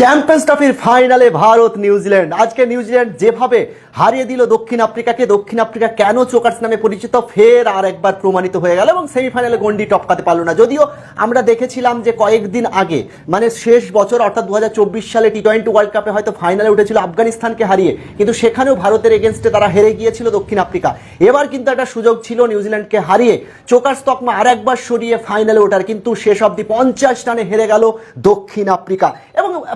Champions ট্রফির ফাইনালে Bharat New Zealand আজকে নিউজিল্যান্ড যেভাবে হারিয়ে দিল দক্ষিণ আফ্রিকাকে, দক্ষিণ আফ্রিকা কেন চোকার্স নামে পরিচিত, ফের আর একবার প্রমাণিত হয়ে গেল এবং সেমিফাইনালে গন্ডি টপকাতে পারল না। যদিও আমরা দেখেছিলাম যে কয়েকদিন আগে মানে শেষ বছর, অর্থাৎ দু হাজার চব্বিশ সালে টি টোয়েন্টি ওয়ার্ল্ড কাপে হয়তো ফাইনালে উঠেছিল আফগানিস্তানকে হারিয়ে, কিন্তু সেখানেও ভারতের এগেনস্টে তারা হেরে গিয়েছিল দক্ষিণ আফ্রিকা। এবার কিন্তু একটা সুযোগ ছিল নিউজিল্যান্ডকে হারিয়ে, চোকার্স তকমা আর একবার সরিয়ে ফাইনালে ওঠার, কিন্তু শেষ অবধি পঞ্চাশ রানে হেরে গেল দক্ষিণ আফ্রিকা।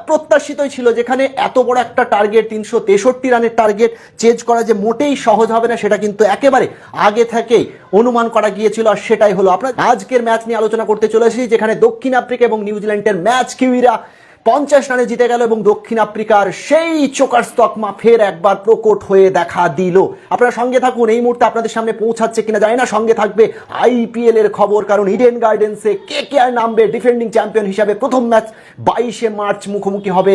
প্রত্যাশিতই ছিল যেখানে এত বড় একটা টার্গেট তিনশো তেষট্টি রানের টার্গেট চেঞ্জ করা যে মোটেই সহজ হবে না, সেটা কিন্তু একেবারে আগে থেকেই অনুমান করা গিয়েছিল আর সেটাই হলো। আপনার আজকের ম্যাচ নিয়ে আলোচনা করতে চলেছি যেখানে দক্ষিণ আফ্রিকা এবং নিউজিল্যান্ডের ম্যাচ কিউইরা পঞ্চাশ রানে জিতে গেল এবং দক্ষিণ আফ্রিকার সেই চোকার তকমা ফের একবার প্রকট হয়ে দেখা দিল। আপনারা সঙ্গে থাকুন, এই মুহূর্তে আপনাদের সামনে পৌঁছাচ্ছে কিনা জানি না। সঙ্গে থাকবে আইপিএল এর খবর, কারণ ইডেন গার্ডেন্সে কে কে আর নামবে ডিফেন্ডিং চ্যাম্পিয়ন হিসাবে। প্রথম ম্যাচ বাইশে মার্চ মুখোমুখি হবে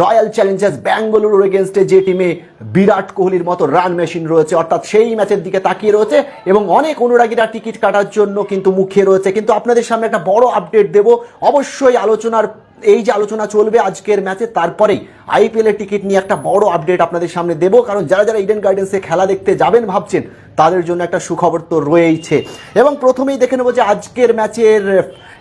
রয়্যাল চ্যালেঞ্জার্স ব্যাঙ্গালুরুর এগেনস্টে যে টিমে বিরাট কোহলির মতো রান মেশিন রয়েছে। অর্থাৎ সেই ম্যাচের দিকে তাকিয়ে রয়েছে এবং অনেক অনুরাগীরা টিকিট কাটার জন্য কিন্তু মুখে রয়েছে। কিন্তু আপনাদের সামনে একটা বড় আপডেট দেব। অবশ্যই আলোচনার এই যে আলোচনা চলবে আজকের ম্যাচে, তারপরেই আইপিএল এর টিকিট নিয়ে একটা বড় আপডেট আপনাদের সামনে দেবো। কারণ যারা যারা ইডেন গার্ডেন্সে খেলা দেখতে যাবেন ভাবছেন, তাদের জন্য একটা সুখবর তো রয়েইছে। এবং প্রথমেই দেখে নেব যে আজকের ম্যাচের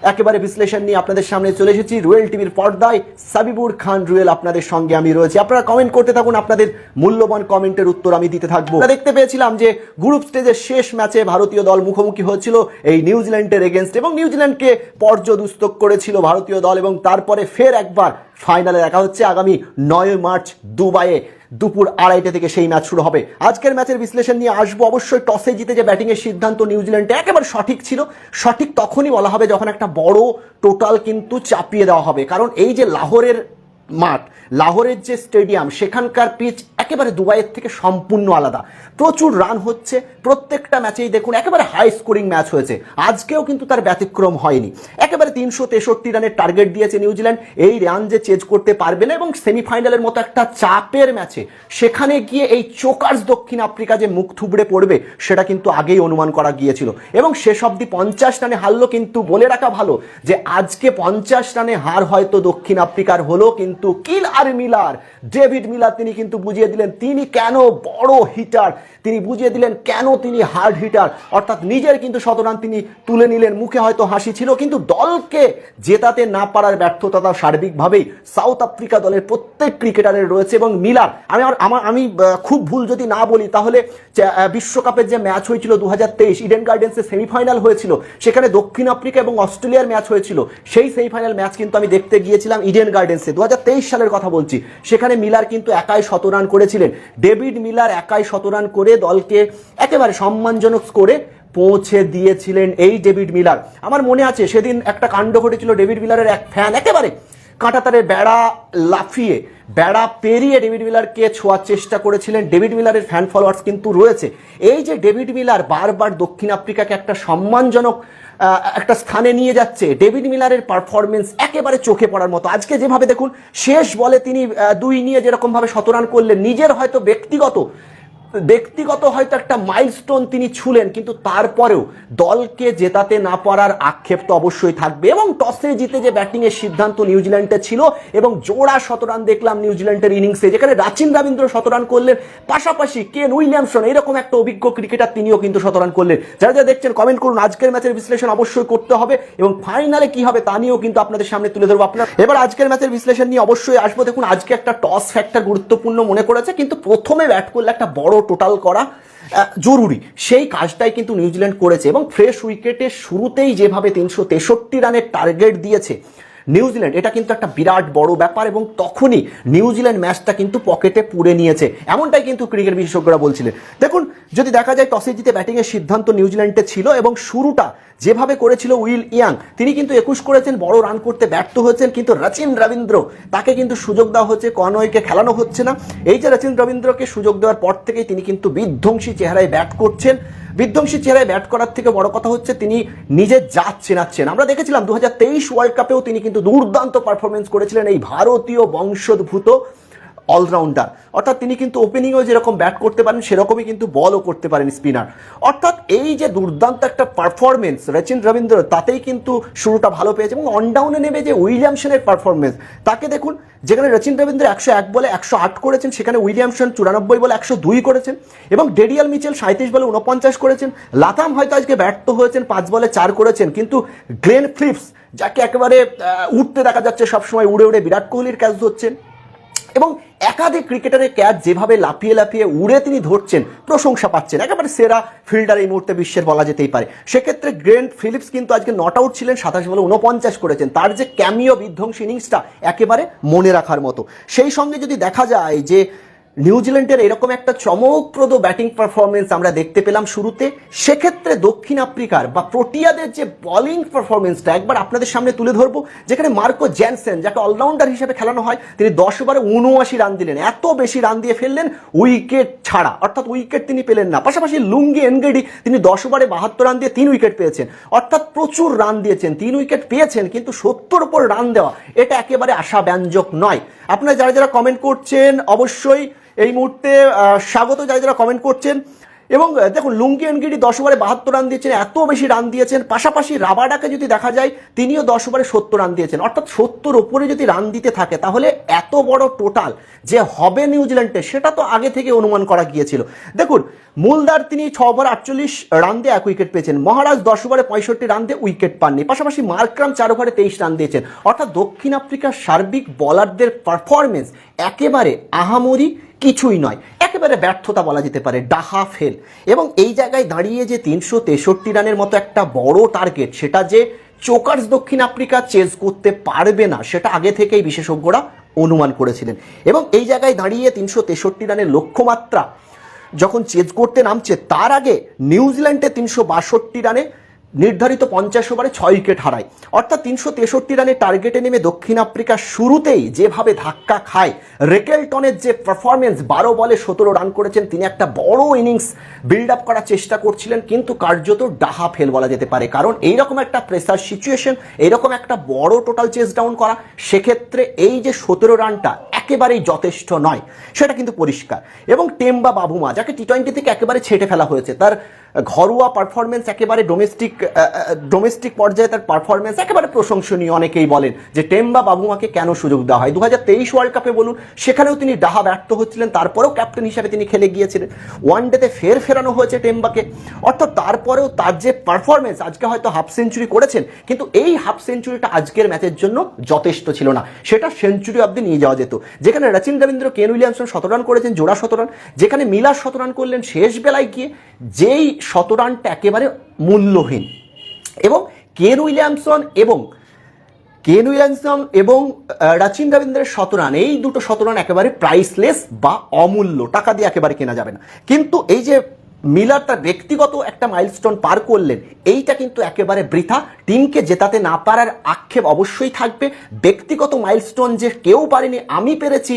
একেবারে বিশ্লেষণ নিয়ে আপনাদের সামনে চলে এসেছি। রুয়েল টিভির পর্দায় সাবিবুর খান রুয়েল আপনাদের সঙ্গে আমি রয়েছি। আপনারা কমেন্ট করতে থাকুন, আপনাদের মূল্যবান কমেন্টের উত্তর আমি দিতে থাকব। দেখতে পেয়েছিলাম যে গ্রুপ স্টেজের শেষ ম্যাচে ভারতীয় দল মুখোমুখি হয়েছিল এই নিউজিল্যান্ডের এগেনস্ট এবং নিউজিল্যান্ডকে পর্যদুস্তক করেছিল ভারতীয় দল এবং তারপরে ফের একবার ফাইনালে দেখা হচ্ছে আগামী নয় মার্চ দুবাইয়ে। দুপুর আড়াইটা থেকে সেই ম্যাচ শুরু হবে। আজকের ম্যাচের বিশ্লেষণ নিয়ে আসব অবশ্যই টসে জিতে যে ব্যাটিংয়ের সিদ্ধান্ত নিউজিল্যান্ডে একেবারে সঠিক ছিল। সঠিক তখনই বলা হবে যখন একটা বড় টোটাল কিন্তু চাপিয়ে দেওয়া হবে। কারণ এই যে লাহোরের মাঠ। লাহোরের যে স্টেডিয়াম, সেখানকার পিচ একেবারে দুবাইয়ের থেকে সম্পূর্ণ আলাদা। প্রচুর রান হচ্ছে, প্রত্যেকটা ম্যাচেই দেখুন, একেবারে হাই স্কোরিং ম্যাচ হয়েছে। আজকেও কিন্তু তার ব্যতিক্রম হয়নি। একেবারে তিনশো তেষট্টি রানের টার্গেট দিয়েছে নিউজিল্যান্ড এই রান যে চেজ করতে পারবে না, এবং সেমিফাইনালের মতো একটা চাপের ম্যাচে সেখানে গিয়ে এই চোকার্স দক্ষিণ আফ্রিকা যে মুখ থুবড়ে পড়বে, সেটা কিন্তু আগেই অনুমান করা গিয়েছিল। এবং শেষ অবধি পঞ্চাশ রানে হারলো কিন্তু বলে রাখা ভালো যে, আজকে পঞ্চাশ রানে হার হয়তো দক্ষিণ আফ্রিকার হলো কিন্তু কিল আর মিলার, ডেভিড মিলার তিনি কিন্তু বুঝিয়ে দিলেন তিনি কেন বড় হিটার, তিনি বুঝিয়ে দিলেন কেন তিনি হার্ড হিটার, অর্থাৎ নিজের কিন্তু শতরান তিনি তুলে নিলেন, মুখে হয়তো হাসি ছিল, কিন্তু দলকে জেতাতে না পারার ব্যর্থতা সার্বিকভাবেই সাউথ আফ্রিকা দলের প্রত্যেক ক্রিকেটারের রয়েছে এবং মিলার। আমি আমার, আমি খুব ভুল যদি না বলি, তাহলে বিশ্বকাপের যে ম্যাচ হয়েছিল দু হাজার তেইশ, ইডেন গার্ডেন্সে সেমিফাইনাল হয়েছিল, সেখানে দক্ষিণ আফ্রিকা এবং অস্ট্রেলিয়ার ম্যাচ হয়েছিল, সেই সেমিফাইনাল ম্যাচ কিন্তু আমি দেখতে গিয়েছিলাম ইডেন গার্ডেন্সে দু সালের কথা বলছি। সেখানে মিলার কিন্তু একাই শতরান করেছিলেন। ডেভিড মিলার একাই শতরান করে দলকে একেবারে সম্মানজনক করে পৌঁছে দিয়েছিলেন এই ডেভিড মিলার। আমার মনে আছে সেদিন একটা কাণ্ড ঘটেছিল ডেভিড মিলারের এক ফ্যান একেবারে কাঁটাতারে বেড়া লাফিয়ে, বেড়া পেরিয়ে ডেভিড মিলারকে ছোঁয়ার চেষ্টা করেছিলেন। ডেভিড মিলারের ফ্যান ফলোয়ার্স কিন্তু রয়েছে। এই যে ডেভিড মিলার বারবার দক্ষিণ আফ্রিকাকে একটা সম্মানজনক একটা স্থানে নিয়ে যাচ্ছে। ডেভিড মিলারের পারফরমেন্স একেবারে চোখে পড়ার মতো। আজকে যেভাবে দেখুন, শেষ বলে তিনি দুই নিয়ে যেরকমভাবে শতরান করলেন, নিজের হয়তো ব্যক্তিগত ব্যক্তিগত হয়তো একটা মাইলস্টোন তিনি ছুলেন, কিন্তু তারপরেও দলকে জেতাতে না পারার আক্ষেপ তো অবশ্যই থাকবে। এবং টসে জিতে যে ব্যাটিং এর সিদ্ধান্ত নিউজিল্যান্ডে ছিল এবং জোড়া শতরান দেখলাম নিউজিল্যান্ডের ইনিংসে যেখানে রাচিন রবীন্দ্র শতরান করলেন, পাশাপাশি কেন উইলিয়ামসন, এরকম একটা অভিজ্ঞ ক্রিকেটার তিনিও কিন্তু শতরান করলেন। যারা যারা দেখছেন কমেন্ট করুন। আজকের ম্যাচের বিশ্লেষণ অবশ্যই করতে হবে এবং ফাইনালে কি হবে তা নিয়েও কিন্তু আপনাদের সামনে তুলে ধরবো আপনার এবার আজকের ম্যাচের বিশ্লেষণ নিয়ে অবশ্যই আসব। দেখুন, আজকে একটা টস ফ্যাক্টর গুরুত্বপূর্ণ মনে করেছে, কিন্তু প্রথমে ব্যাট করলে একটা বড় টোটাল করা জরুরি। সেই কাজটাই কিন্তু নিউজিল্যান্ড করেছে এবং ফ্রেশ উইকেটের শুরুতেই যেভাবে তিনশো তেষট্টি রানের টার্গেট দিয়েছে নিউজিল্যান্ড, এটা কিন্তু একটা বিরাট বড় ব্যাপার এবং তখনই নিউজিল্যান্ড ম্যাচটা কিন্তু পকেটে পুড়ে নিয়েছে। এমনটাই কিন্তু ক্রিকেট বিশেষজ্ঞরা বলছিলেন। দেখুন, যদি দেখা যায় টসে জিতে ব্যাটিংয়ের সিদ্ধান্ত নিউজিল্যান্ডে ছিল এবং শুরুটা যেভাবে করেছিল উইল ইয়াং, তিনি কিন্তু একুশ করেছেন, বড় রান করতে ব্যর্থ হয়েছেন, কিন্তু রচিন রবীন্দ্র তাকে কিন্তু সুযোগ দেওয়া হচ্ছে, কনওয়েকে খেলানো হচ্ছে না। এই যে রচিন রবীন্দ্রকে সুযোগ দেওয়ার পর থেকেই তিনি কিন্তু বিধ্বংসী চেহারায় ব্যাট করছেন। বিধ্বংসী চেহারায় ব্যাট করার থেকে বড় কথা হচ্ছে, তিনি নিজের জাত চেনাচ্ছেন। আমরা দেখেছিলাম দু হাজার তেইশ ওয়ার্ল্ড কাপেও তিনি কিন্তু দুর্দান্ত পারফরমেন্স করেছিলেন এই ভারতীয় বংশোদ্ভূত অলরাউন্ডার অর্থাৎ তিনি কিন্তু ওপেনিংও যেরকম ব্যাট করতে পারেন, সেরকমই কিন্তু বলও করতে পারেন স্পিনার অর্থাৎ এই যে দুর্দান্ত একটা পারফরমেন্স রচিন রবীন্দ্র, তাতেই কিন্তু শুরুটা ভালো পেয়েছে এবং অনডাউনে নেমে যে উইলিয়ামসনের পারফরমেন্স তাকে দেখুন, যেখানে রচিন রবীন্দ্র একশো এক বলে একশো আট করেছেন, সেখানে উইলিয়ামসন চুরানব্বই বলে একশো দুই করেছেন এবং ডেডিয়াল মিচেল সাঁত্রিশ বলে উনপঞ্চাশ করেছেন। লাতাম হয়তো আজকে ব্যর্থ হয়েছেন, পাঁচ বলে চার করেছেন, কিন্তু গ্লেন ফ্লিপস যাকে একেবারে উঠতে দেখা যাচ্ছে সবসময় উড়ে উড়ে বিরাট কোহলির ক্যাচ ধরছেন। এবং একাধিক ক্রিকেটারের ক্যাচ যেভাবে লাফিয়ে লাফিয়ে উড়ে তিনি ধরছেন, প্রশংসা পাচ্ছেন। একেবারে সেরা ফিল্ডার এই মুহূর্তে বিশ্বের বলা যেতেই পারে। সেক্ষেত্রে গ্রেন্ট ফিলিপস কিন্তু আজকে নট আউট ছিলেন, সাতাশ বলে উনপঞ্চাশ করেছেন। তার যে ক্যামিও বিধ্বংসী ইনিংসটা একেবারে মনে রাখার মতো। সেই সঙ্গে যদি দেখা যায় যে নিউজিল্যান্ডের এরকম একটা চমকপ্রদ ব্যাটিং পারফরমেন্স আমরা দেখতে পেলাম শুরুতে। সেক্ষেত্রে দক্ষিণ আফ্রিকার বা প্রোটিয়াদের যে বোলিং পারফরমেন্সটা একবার আপনাদের সামনে তুলে ধরবো, যেখানে মার্কো জ্যানসেন, যাকে অলরাউন্ডার হিসেবে খেলানো হয়, তিনি দশ ওভারে উনআশি রান দিলেন। এত বেশি রান দিয়ে ফেললেন উইকেট ছাড়া। অর্থাৎ উইকেট তিনি পেলেন না। পাশাপাশি লুঙ্গি এনগেডি, তিনি দশ ওভারে বাহাত্তর রান দিয়ে তিন উইকেট পেয়েছেন। অর্থাৎ প্রচুর রান দিয়েছেন, তিন উইকেট পেয়েছেন, কিন্তু সত্তর ওপর রান দেওয়া, এটা একেবারে আশাব্যঞ্জক নয়। আপনারা যারা যারা কমেন্ট করছেন, অবশ্যই এই মুহূর্তে স্বাগত যারা যারা কমেন্ট করছেন। এবং দেখুন, লুঙ্গি এনগিডি দশ ওভারে বাহাত্তর রান দিয়েছেন, এত বেশি রান দিয়েছেন। পাশাপাশি রাবাডাকে যদি দেখা যায়, তিনিও দশ ওভারে সত্তর রান দিয়েছেন। অর্থাৎ সত্তর ওপরে যদি রান দিতে থাকে, তাহলে এত বড় টোটাল যে হবে নিউজিল্যান্ডে সেটা তো আগে থেকে অনুমান করা গিয়েছিল। দেখুন, মুলদার তিনি ছ ওভার আটচল্লিশ রান দিয়ে এক উইকেট পেয়েছেন। মহারাজ দশ ওভারে পঁয়ষট্টি রান দিয়ে উইকেট পাননি। পাশাপাশি মার্করাম চার ওভারে তেইশ রান দিয়েছেন। অর্থাৎ দক্ষিণ আফ্রিকার সার্বিক বলারদের পারফরমেন্স একেবারে আহামরি কিছুই নয়। একেবারে ব্যর্থতা বলা যেতে পারে, ডাহা ফেল। এবং এই জায়গায় দাঁড়িয়ে যে তিনশো তেষট্টি রানের মতো একটা বড় টার্গেট সেটা যে চোকার্স দক্ষিণ আফ্রিকা চেজ করতে পারবে না, সেটা আগে থেকেই বিশেষজ্ঞরা অনুমান করেছিলেন। এবং এই জায়গায় দাঁড়িয়ে তিনশো তেষট্টি রানের লক্ষ্যমাত্রা যখন চেজ করতে নামছে, তার আগে নিউজিল্যান্ডে তিনশো বাষট্টি রানে নির্ধারিত পঞ্চাশ ওভারে ছয় উইকেট হারায়। অর্থাৎ তিনশো তেষট্টি রানের টার্গেটে নেমে দক্ষিণ আফ্রিকা শুরুতেই যেভাবে ধাক্কা খায়, রেকেলটনের যে পারফরমেন্স বারো বলে সতেরো রান করেছেন, তিনি একটা বড় ইনিংস বিল্ড আপ করার চেষ্টা করছিলেন, কিন্তু কার্যত ডাহা ফেল বলা যেতে পারে। কারণ এইরকম একটা প্রেসার সিচুয়েশন এইরকম একটা বড় টোটাল চেস ডাউন করা, সেক্ষেত্রে এই যে সতেরো রানটা একেবারেই যথেষ্ট নয়, সেটা কিন্তু পরিষ্কার। এবং টেম্বা বাবুমা, যাকে টি টোয়েন্টি থেকে একেবারে ছেটে ফেলা হয়েছে, তার ঘরোয়া পারফরমেন্স একেবারে ডোমেস্টিক ডোমেস্টিক পর্যায়ে তার পারফরমেন্স একেবারে প্রশংসনীয় অনেকেই বলেন যে টেম্বা বাবুমাকে কেন সুযোগ দেওয়া হয়। দু তেইশ ওয়ার্ল্ড কাপে বলুন, সেখানেও তিনি ডাহা ব্যর্থ হচ্ছিলেন, তারপরেও ক্যাপ্টেন হিসাবে তিনি খেলে গিয়েছিলেন। ওয়ান ডেতে ফের ফেরানো হয়েছে টেম্বাকে। অর্থাৎ তারপরেও তার যে পারফরমেন্স আজকে হয়তো হাফ সেঞ্চুরি করেছেন, কিন্তু এই হাফ সেঞ্চুরিটা আজকের ম্যাচের জন্য যথেষ্ট ছিল না। সেটা সেঞ্চুরি অব্দি নিয়ে যাওয়া যেত। যেখানে রচিন রবীন্দ্র কেন উইলিয়ামসন শত রান করেছেন, জোড়া শতরান, যেখানে মিলার শতরান করলেন শেষ বেলায় গিয়ে, যেই শত রানটা একেবারে মূল্যহীন। এবং কেন উইলিয়ামসন এবং কেন উইলিয়ামসন এবং রাচিন রবীন্দ্রের শতরান, এই দুটো শতরান একেবারে প্রাইসলেস বা অমূল্য, টাকা দিয়ে একেবারে কেনা যাবে না। কিন্তু এই যে মিলার তার ব্যক্তিগত একটা মাইলস্টোন পার করলেন, এইটা কিন্তু একেবারে বৃথা। টিমকে জেতাতে না পারার আক্ষেপ অবশ্যই থাকবে। ব্যক্তিগত মাইলস্টোন যে কেউ পারেনি, আমি পেরেছি।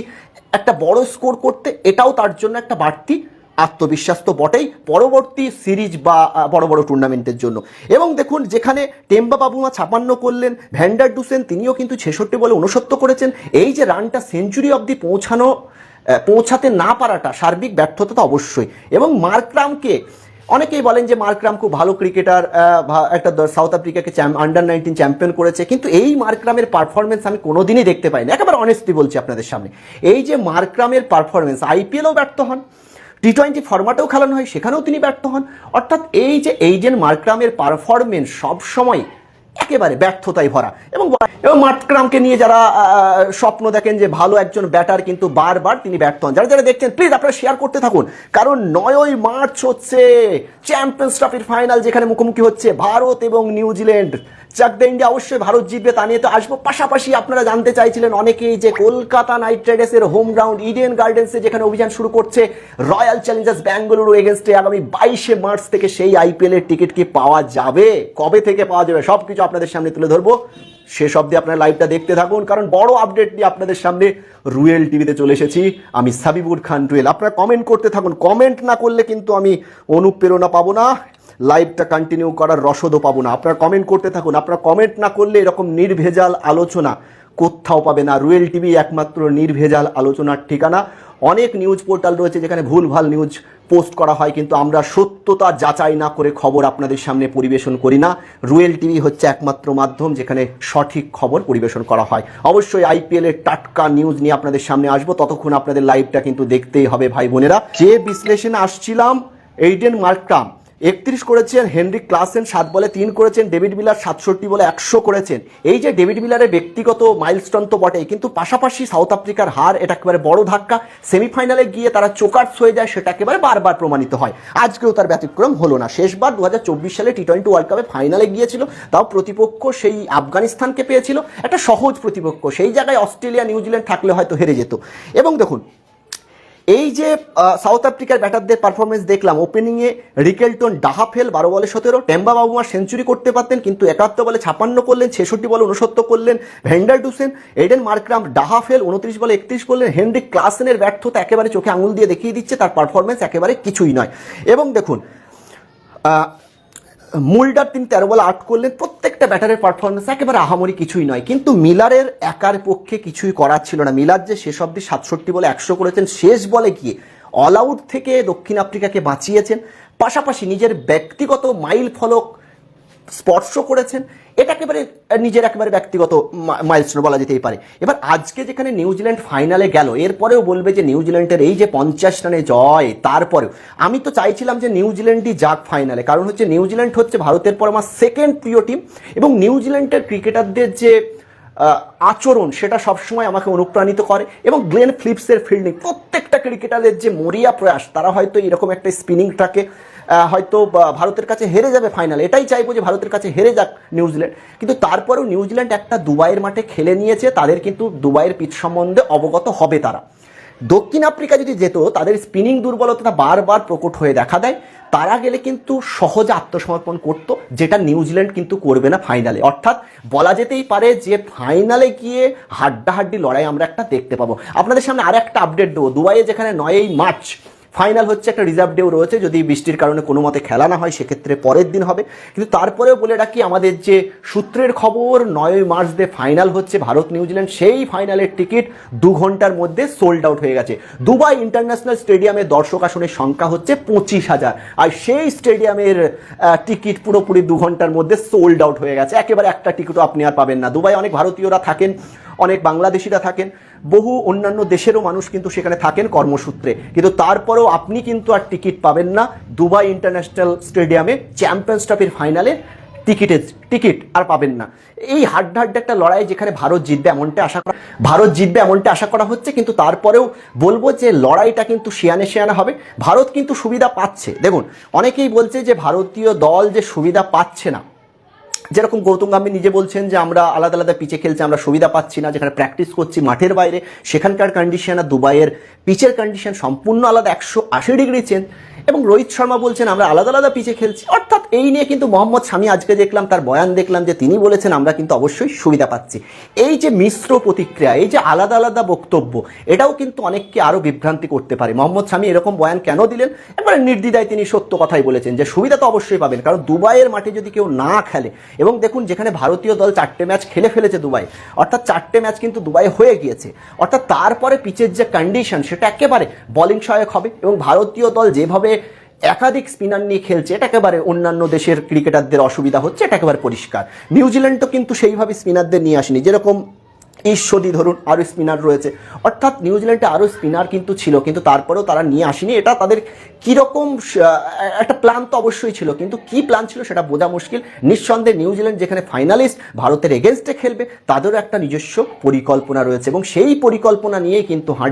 একটা বড় স্কোর করতে, এটাও তার জন্য একটা বাড়তি আত্মবিশ্বাস তো বটেই পরবর্তী সিরিজ বা বড় বড় টুর্নামেন্টের জন্য। এবং দেখুন, যেখানে টেম্বা বাবুমা ছাপান্ন করলেন, ভ্যান্ডার ডুসেন তিনিও কিন্তু ছেষট্টি বলে উনসত্তর করেছেন। এই যে রানটা সেঞ্চুরি অবধি পৌঁছানো পৌঁছাতে না পারাটা সার্বিক ব্যর্থতা তো অবশ্যই। এবং মার্করামকে, অনেকেই বলেন যে মার্করাম খুব ভালো ক্রিকেটার একটা সাউথ আফ্রিকাকে আন্ডার নাইনটিন চ্যাম্পিয়ন করেছে। কিন্তু এই মার্করামের পারফরমেন্স আমি কোনোদিনই দেখতে পাইনি। একেবারে অনেস্টলি বলছি আপনাদের সামনে। এই যে মার্করামের পারফরমেন্স আইপিএলও ব্যর্থ হন। টি টোয়েন্টি ফরম্যাটেও খেলানো হয়, সেখানেও তিনি ব্যর্থ হন। অর্থাৎ এই যে এইজেন মার্ক্রামের পারফরমেন্স সবসময় একেবারে ব্যর্থতায় ভরা। এবং এবং মার্করামকে নিয়ে যারা স্বপ্ন দেখেন যে ভালো একজন ব্যাটার কিন্তু বারবার তিনি ব্যর্থ হন। যারা যারা দেখছেন প্লিজ আপনারা শেয়ার করতে থাকুন। কারণ নয়ই মার্চ হচ্ছে চ্যাম্পিয়ন্স ট্রফির ফাইনাল যেখানে মুখোমুখি হচ্ছে ভারত এবং নিউজিল্যান্ড চাক দ্য ইন্ডিয়া, অবশ্যই ভারত জিতবে, তা নিয়ে তো আসব। পাশাপাশি আপনারা জানতে চাইছিলেন অনেকেই যে কলকাতা নাইট রাইডার্সের হোম গ্রাউন্ড ইডেন গার্ডেন্সে যেখানে অভিযান শুরু করছে, রয়্যাল চ্যালেঞ্জার্স ব্যাঙ্গালুরু এগেনস্টে আগামী বাইশে মার্চ থেকে সেই আইপিএল এর টিকিট কি পাওয়া যাবে? কবে থেকে পাওয়া যাবে? সব কিছু আপনাদের সামনে তুলে ধরবো। শেষ অবধি আপনারা লাইভটা দেখতে থাকুন, কারণ বড় আপডেট নিয়ে আপনাদের সামনে রুয়েল টিভিতে চলে এসেছি। আমি সাবিবুর খান রুয়েল আপনারা কমেন্ট করতে থাকুন। কমেন্ট না করলে কিন্তু আমি অনুপ্রেরণা পাবো না। লাইভটা কন্টিনিউ করার রসদও পাবো না। আপনারা কমেন্ট করতে থাকুন। আপনারা কমেন্ট না করলে এরকম নির্ভেজাল আলোচনা কোথাও পাবে না। রুয়েল টিভি একমাত্র নির্ভেজাল আলোচনার ঠিকানা। অনেক নিউজ পোর্টাল রয়েছে যেখানে ভুলভাল নিউজ পোস্ট করা হয়, কিন্তু আমরা সত্যতা যাচাই না করে খবর আপনাদের সামনে পরিবেশন করি না। রুয়েল টিভি হচ্ছে একমাত্র মাধ্যম যেখানে সঠিক খবর পরিবেশন করা হয়। অবশ্যই আইপিএল এর টাটকা নিউজ নিয়ে আপনাদের সামনে আসব। ততক্ষণ আপনাদের লাইভটা কিন্তু দেখতেই হবে, ভাই বোনেরা। যে বিশ্লেষণে আসছিলাম এইডেন মার্কটাম একত্রিশ করেছেন হেনরি ক্লাসেন, সাত বলে তিন করেছেন, ডেভিড মিলার সাতষট্টি বলে একশো করেছেন। এই যে ডেভিড মিলারের ব্যক্তিগত মাইলস্টোন তো বটেই, কিন্তু পাশাপাশি সাউথ আফ্রিকার হার এটা একেবারে বড় ধাক্কা। সেমিফাইনালে গিয়ে তারা চোকার্স হয়ে যায়, সেটা একেবারে বারবার প্রমাণিত হয়। আজকেও তার ব্যতিক্রম হলো না। শেষবার দু হাজার চব্বিশ সালে টি টোয়েন্টি ওয়ার্ল্ড কাপে ফাইনালে গিয়েছিল, তাও প্রতিপক্ষ সেই আফগানিস্তানকে পেয়েছিল। একটা সহজ প্রতিপক্ষ, সেই জায়গায় অস্ট্রেলিয়া, নিউজিল্যান্ড থাকলে হয়তো হেরে যেত। এবং দেখুন এই যে সাউথ আফ্রিকার ব্যাটারদের পারফরমেন্স দেখলাম ওপেনিংয়ে রিকেলটন ডাহাফেল বারো বলে সতেরো টেম্বা বাবুমা সেঞ্চুরি করতে পারতেন, কিন্তু একাত্তর বলে ছাপান্ন করলেন, ছেষট্টি বলে উনসত্তর করলেন van der Dussen Aiden Markram ডাহাফেল উনত্রিশ বলে একত্রিশ করলেন হেনরি ক্লাসেনের ব্যর্থতা একেবারে চোখে আঙুল দিয়ে দেখিয়ে দিচ্ছে, তার পারফরমেন্স একেবারে কিছুই নয়। এবং দেখুন মুলডার তিনি তেরো বলে আট করলেন, প্রত্যেকটা ব্যাটারের পারফরমেন্স একেবারে আহামরি কিছুই নয়। কিন্তু মিলারের একার পক্ষে কিছুই করার ছিল না। মিলার যে শেষ অব্দি সাতষট্টি বলে একশো করেছেন, শেষ বলে গিয়ে অল আউট থেকে দক্ষিণ আফ্রিকাকে বাঁচিয়েছেন। পাশাপাশি নিজের ব্যক্তিগত মাইল ফলক স্পর্শ করেছেন, এটা একেবারে নিজের একেবারে ব্যক্তিগত মাইলস্টোন বলা যেতেই পারে। এবার আজকে যেখানে নিউজিল্যান্ড ফাইনালে গেল, এরপরেও বলবে যে নিউজিল্যান্ডের এই যে পঞ্চাশ রানে জয়, তারপরেও। আমি তো চাইছিলাম যে নিউজিল্যান্ডই যাক ফাইনালে কারণ হচ্ছে নিউজিল্যান্ড হচ্ছে ভারতের পর আমার সেকেন্ড প্রিয় টিম এবং নিউজিল্যান্ডের ক্রিকেটারদের যে আচরণ, সেটা সবসময় আমাকে অনুপ্রাণিত করে এবং গ্লেন ফিলিপসের ফিল্ডিং প্রত্যেকটা ক্রিকেটারের যে মরিয়া প্রয়াস, তারা হয়তো এরকম একটা স্পিনিংটাকে হয়তো ভারতের কাছে হেরে যাবে ফাইনালে এটাই চাইব যে ভারতের কাছে হেরে যাক নিউজিল্যান্ড। কিন্তু তারপরেও নিউজিল্যান্ড একটা দুবাইয়ের মাঠে খেলে নিয়েছে, তাদের কিন্তু দুবাইয়ের পিচ সম্বন্ধে অবগত হবে তারা। দক্ষিণ আফ্রিকা যদি যেত, তাদের স্পিনিং দুর্বলতা বারবার প্রকট হয়ে দেখা দেয়। তারা গেলে কিন্তু সহজে আত্মসমর্পণ করত, যেটা নিউজিল্যান্ড কিন্তু করবে না ফাইনালে অর্থাৎ বলা যেতেই পারে যে ফাইনালে গিয়ে হাড্ডাহাড্ডি লড়াই আমরা একটা দেখতে পাবো। আপনাদের সামনে আর একটা আপডেট দেবো। দুবাইয়ে যেখানে নয়ই মার্চ ফাইনাল হচ্ছে একটা রিজার্ভ ডেও রয়েছে, যদি বৃষ্টির কারণে কোনো মতে খেলা না হয়, সেক্ষেত্রে পরের দিন হবে। কিন্তু তারপরেও বলে রাখি, আমাদের যে সূত্রের খবর নয়ই মার্চ দিয়ে ফাইনাল হচ্ছে ভারত নিউজিল্যান্ড, সেই ফাইনালের টিকিট দু ঘণ্টার মধ্যে সোল্ড আউট হয়ে গেছে। দুবাই ইন্টারন্যাশনাল স্টেডিয়ামে দর্শক আসনের সংখ্যা হচ্ছে পঁচিশ হাজার, আর সেই স্টেডিয়ামের টিকিট পুরোপুরি দু ঘণ্টার মধ্যে সোল্ড আউট হয়ে গেছে। একেবারে একটা টিকিটও আপনি আর পাবেন না। দুবাই অনেক ভারতীয়রা থাকেন অনেক বাংলাদেশিরা থাকেন, বহু অন্যান্য দেশেরও মানুষ কিন্তু সেখানে থাকেন কর্মসূত্রে। কিন্তু তারপরেও আপনি কিন্তু আর টিকিট পাবেন না দুবাই ইন্টারন্যাশনাল স্টেডিয়ামে চ্যাম্পিয়ন্স ট্রফির ফাইনালে টিকিটের টিকিট আর পাবেন না। এই হাড্ডাহাড্ডি একটা লড়াই যেখানে ভারত জিতবে এমনটা আশা করা, ভারত জিতবে এমনটা আশা করা হচ্ছে, কিন্তু তারপরেও বলব যে লড়াইটা কিন্তু শিয়ানে শিয়ানে হবে। ভারত কিন্তু সুবিধা পাচ্ছে। দেখুন, অনেকেই বলছে যে ভারতীয় দল যে সুবিধা পাচ্ছে না যেরকম গৌতম গাম্ভীর নিজে বলছেন যে আমরা আলাদা আলাদা পিচে খেলছি, আমরা সুবিধা পাচ্ছি না, যেখানে প্র্যাকটিস করছি মাঠের বাইরে, সেখানকার কন্ডিশন আর দুবাইয়ের পিচের কন্ডিশন সম্পূর্ণ আলাদা, একশো আশি ডিগ্রি চেঞ্জ এবং রোহিত শর্মা বলছেন, আমরা আলাদা আলাদা পিচে খেলছি। অর্থাৎ এই নিয়ে কিন্তু মোহাম্মদ শামি আজকে দেখলাম, তার বয়ান দেখলাম যে তিনি বলেছেন, আমরা কিন্তু অবশ্যই সুবিধা পাচ্ছি। এই যে মিশ্র প্রতিক্রিয়া, এই যে আলাদা আলাদা বক্তব্য, এটাও কিন্তু অনেককে আরও বিভ্রান্তি করতে পারে। মোহাম্মদ স্বামী এরকম বয়ান কেন দিলেন? একবারে নির্দ্বিধায় তিনি সত্য কথাই বলেছেন যে সুবিধা তো অবশ্যই পাবেন, কারণ দুবাইয়ের মাঠে যদি কেউ না খেলে এবং দেখুন যেখানে ভারতীয় দল চারটে ম্যাচ খেলে ফেলেছে দুবাই, অর্থাৎ চারটে ম্যাচ কিন্তু দুবাই হয়ে গিয়েছে। অর্থাৎ তারপরে পিচের যে কন্ডিশন সেটা একেবারে বোলিং সহায়ক হবে এবং ভারতীয় দল যেভাবে একাধিক স্পিনার নিয়ে খেলছে, এটা একেবারে অন্যান্য দেশের ক্রিকেটারদের অসুবিধা হচ্ছে, এটা একেবারে পরিষ্কার। নিউজিল্যান্ড তো কিন্তু সেইভাবে স্পিনারদের নিয়ে আসেনি, যেরকম ঈশ্বরী ধরুন, আরও স্পিনার রয়েছে। অর্থাৎ নিউজিল্যান্ডে আরও স্পিনার কিন্তু ছিল, কিন্তু তারপরেও তারা নিয়ে আসেনি। এটা তাদের কীরকম একটা প্ল্যান তো অবশ্যই ছিল, কিন্তু কি প্ল্যান ছিল সেটা বোঝা মুশকিল। নিঃসন্দেহে নিউজিল্যান্ড যেখানে ফাইনালিস্ট ভারতের এগেনস্টে খেলবে, তাদেরও একটা নিজস্ব পরিকল্পনা রয়েছে এবং সেই পরিকল্পনা নিয়েই কিন্তু হাঁট